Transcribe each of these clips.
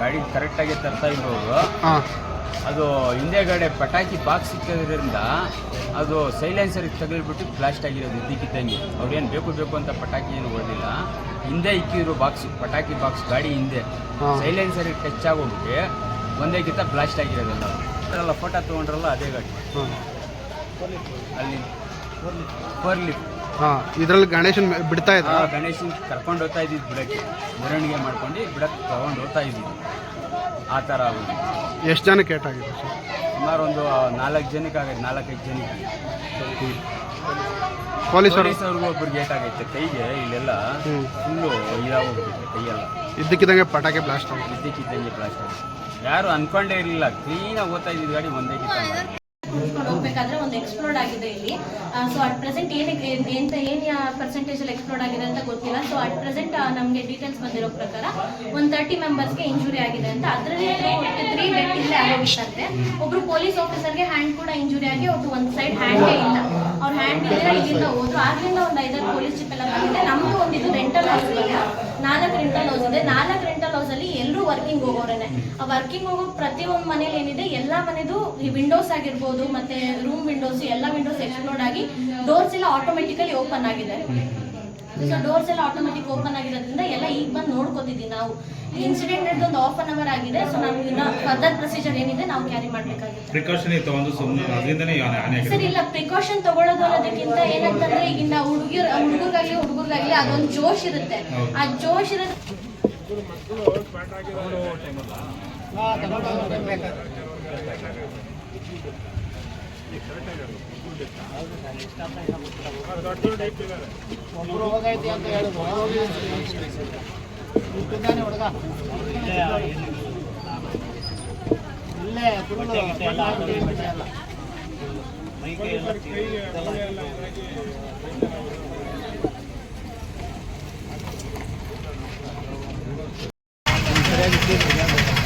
ಗಾಡಿ ಕರೆಕ್ಟಾಗಿ ತರ್ತಾ ಇರ್ಬೋದು ಅದು ಅದು ಹಿಂದೆಗಡೆ ಪಟಾಕಿ ಬಾಕ್ಸ್ ಸಿಕ್ಕೋದ್ರಿಂದ ಅದು ಸೈಲೆನ್ಸರ್ಗೆ ತಗಲಿಬಿಟ್ಟು ಬ್ಲಾಸ್ಟ್ ಆಗಿರೋದು ಇದ್ದಕ್ಕಿದ್ದಂಗೆ. ಅವ್ರೇನು ಬೇಕು ಬೇಕು ಅಂತ ಪಟಾಕಿ ಏನು ಹೊಡೆದಿಲ್ಲ. ಹಿಂದೆ ಇಕ್ಕಿರೋ ಬಾಕ್ಸ್ ಪಟಾಕಿ ಬಾಕ್ಸ್ ಗಾಡಿ ಹಿಂದೆ. ಸೈಲೆನ್ಸರ್ ಸೈಲೆನ್ಸರ್ಗೆ ಟಚ್ ಆಗೋಗ್ಬಿಟ್ಟು ಒಂದೇ ಗಿತ್ತ ಬ್ಲಾಸ್ಟ್ ಆಗಿರೋದಿಲ್ಲ. ಅದರಲ್ಲ ಫೋಟೋ ತೊಗೊಂಡ್ರಲ್ಲ ಅದೇ ಗಾಡಿ. ಅಲ್ಲಿ ಫೋರ್ ಲಿಫ್ಟ್ ಹಾಂ ಇದರಲ್ಲಿ ಗಣೇಶನ್ ಬಿಡ್ತಾ ಇದ್ದ ಗಣೇಶನ್ ಕರ್ಕೊಂಡು ಹೋಗ್ತಾ ಇದ್ದಿದ್ದು ಬಿಡಕ್ಕೆ. ಮೆರವಣಿಗೆ ಮಾಡ್ಕೊಂಡು ಬಿಡಕ್ಕೆ ತಗೊಂಡು ಹೋಗ್ತಾ ಇದ್ದೀವಿ ಆ ಥರ ಆಗೋದು. ಎಷ್ಟು ಜನಕ್ಕೆ ಏಟಾಗಿದೆ ಸರ್? ಸುಮಾರು ಒಂದು ನಾಲ್ಕು ಜನಕ್ಕೆ ಆಗೈತೆ ನಾಲ್ಕೈದು ಜನಕ್ಕೆ. ಪೊಲೀಸ್ ಅವ್ರಿಗೂ ಒಬ್ರು ಗೇಟ್ ಆಗೈತೆ ಕೈಗೆ ಇಲ್ಲೆಲ್ಲ ಫುಲ್ಲು ಇದಾಗೋಗ್ಬಿಟ್ಟಿದೆ ಕೈಯೆಲ್ಲ. ಇದ್ದಕ್ಕಿದ್ದಂಗೆ ಪಟಾಕಿ ಬ್ಲಾಸ್ಟ್ ಆಗುತ್ತೆ ಇದ್ದಕ್ಕಿದ್ದಂಗೆ ಪ್ಲಾಸ್ಟರ್ ಯಾರು ಅನ್ಕೊಂಡೇ ಇರಲಿಲ್ಲ ಕ್ಲೀನಾಗಿ ಓದ್ತಾ ಇದ್ದಿದ್ದು ಗಾಡಿ ಒಂದೇ ಗಿತ್ತ ಮುಗಿಸ್ಕೊಂಡು ಹೋಗ್ಬೇಕಾದ್ರೆ ಒಂದು ಎಕ್ಸ್ಪ್ಲೋಡ್ ಆಗಿದೆ ಇಲ್ಲಿ. ಸೊ ಅಟ್ ಪ್ರೆಸೆಂಟ್ ಏನಕ್ಕೆ, ಎಂತ, ಏನು ಪರ್ಸೆಂಟೇಜ್ ಅಲ್ಲಿ ಎಕ್ಸ್ಪ್ಲೋಡ್ ಆಗಿದೆ ಅಂತ ಗೊತ್ತಿಲ್ಲ. ಸೊ ಅಟ್ ಪ್ರೆಸೆಂಟ್ ನಮಗೆ ಡೀಟೇಲ್ಸ್ ಬಂದಿರೋ ಪ್ರಕಾರ ಒಂದು ತರ್ಟಿ ಮೆಂಬರ್ಸ್ಗೆ ಇಂಜುರಿ ಆಗಿದೆ ಅಂತ. ಅದರಲ್ಲಿ ತ್ರೀ ಡೆತ್ ಇಲ್ಲೇ ಆಗೋಗಿತ್ತಂತೆ ಒಬ್ರು ಪೊಲೀಸ್ ಆಫೀಸರ್ಗೆ ಹ್ಯಾಂಡ್ ಕೂಡ ಇಂಜುರಿ ಆಗಿ ಒಬ್ರು ಒಂದು ಸೈಡ್ ಹ್ಯಾಂಡೇ ಇಲ್ಲ. ಅವ್ರ ಹ್ಯಾಂಡ್ ಇಲ್ಲದೆ ಇಲ್ಲಿಂದ ಹೋದ್ರು. ಆದ್ರಿಂದ ಒಂದು ಐದಾರು ಪೊಲೀಸ್ ಚಿಪ್ ಎಲ್ಲ ಬಂದಿದೆ. ನಮ್ದು ಒಂದಿದ್ದು ರೆಂಟಲ್ ಹೌಸ್ ನಾಲ್ಕು ರೆಂಟಲ್ ಹೌಸ್ ಇದೆ. ನಾಲ್ಕು ರೆಂಟಲ್ ಅಲ್ಲಿ ಎಲ್ಲರೂ ವರ್ಕಿಂಗ್ ಹೋಗೋರೇನೆ. ಆ ವರ್ಕಿಂಗ್ ಹೋಗೋ ಪ್ರತಿಯೊಂದು ಮನೇಲಿ ಏನಿದೆ ಎಲ್ಲ ಮನೆದು ಈ ವಿಂಡೋಸ್ ಆಗಿರ್ಬೋದು ಮತ್ತೆ ರೂಮ್ ವಿಂಡೋಸ್ ಎಲ್ಲ ವಿಂಡೋಸ್ ಎಕ್ಸ್ಪ್ಲೋರ್ಡ್ ಆಗಿ ಡೋರ್ಸ್ ಎಲ್ಲ ಆಟೋಮೆಟಿಕಲಿ ಓಪನ್ ಆಗಿದೆ. ಸೊ ಡೋರ್ಸ್ ಎಲ್ಲ ಆಟೋಮೆಟಿಕ್ ಓಪನ್ ಆಗಿರೋದ್ರಿಂದ ಎಲ್ಲ ಈಗ ಬಂದು ನೋಡ್ಕೋತಿದ್ದೀವಿ ನಾವು. ಇನ್ಸಿಡೆಂಟ್ ಒಂದು ಆಫ್ ಅನ್ ಅವರ್ ಆಗಿದೆ ಸೊ ನಾವು ಇನ್ನ ಫರ್ದರ್ ಪ್ರೊಸೀಜರ್ ಏನಿದೆ ನಾವು ಕ್ಯಾರಿ ಮಾಡ್ಬೇಕಾಗಿದೆ ಪ್ರಿಕಾಷನ್ ತಗೊಂಡು ಸರ್ ಇಲ್ಲ ಪ್ರಿಕಾಷನ್ ತಗೊಳ್ಳೋದು ಅನ್ನೋದಕ್ಕಿಂತ ಏನಂತಂದ್ರೆ ಈಗಿನ ಹುಡುಗಿರ್ ಹುಡುಗರ್ಗಾಗ್ಲಿ ಹುಡುಗರ್ಗಾಗ್ಲಿ ಅದೊಂದು ಜೋಶ್ ಇರುತ್ತೆ. ಆ ಜೋಶ್ ಇರೋದು ಒಬ್ರು ಹೋಗೈತಿ ಅಂತ ಹೇಳಿದ್ರು. ಇಟ್ಟಿದ್ದಾನೆ ಹುಡುಗ. ಇಲ್ಲೇ ಫುಲ್ಲು ಎಲ್ಲ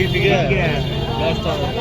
ಗೀಟಿಗೆ ಬ್ಲಾಸ್ಟ್ ಆಗೋದು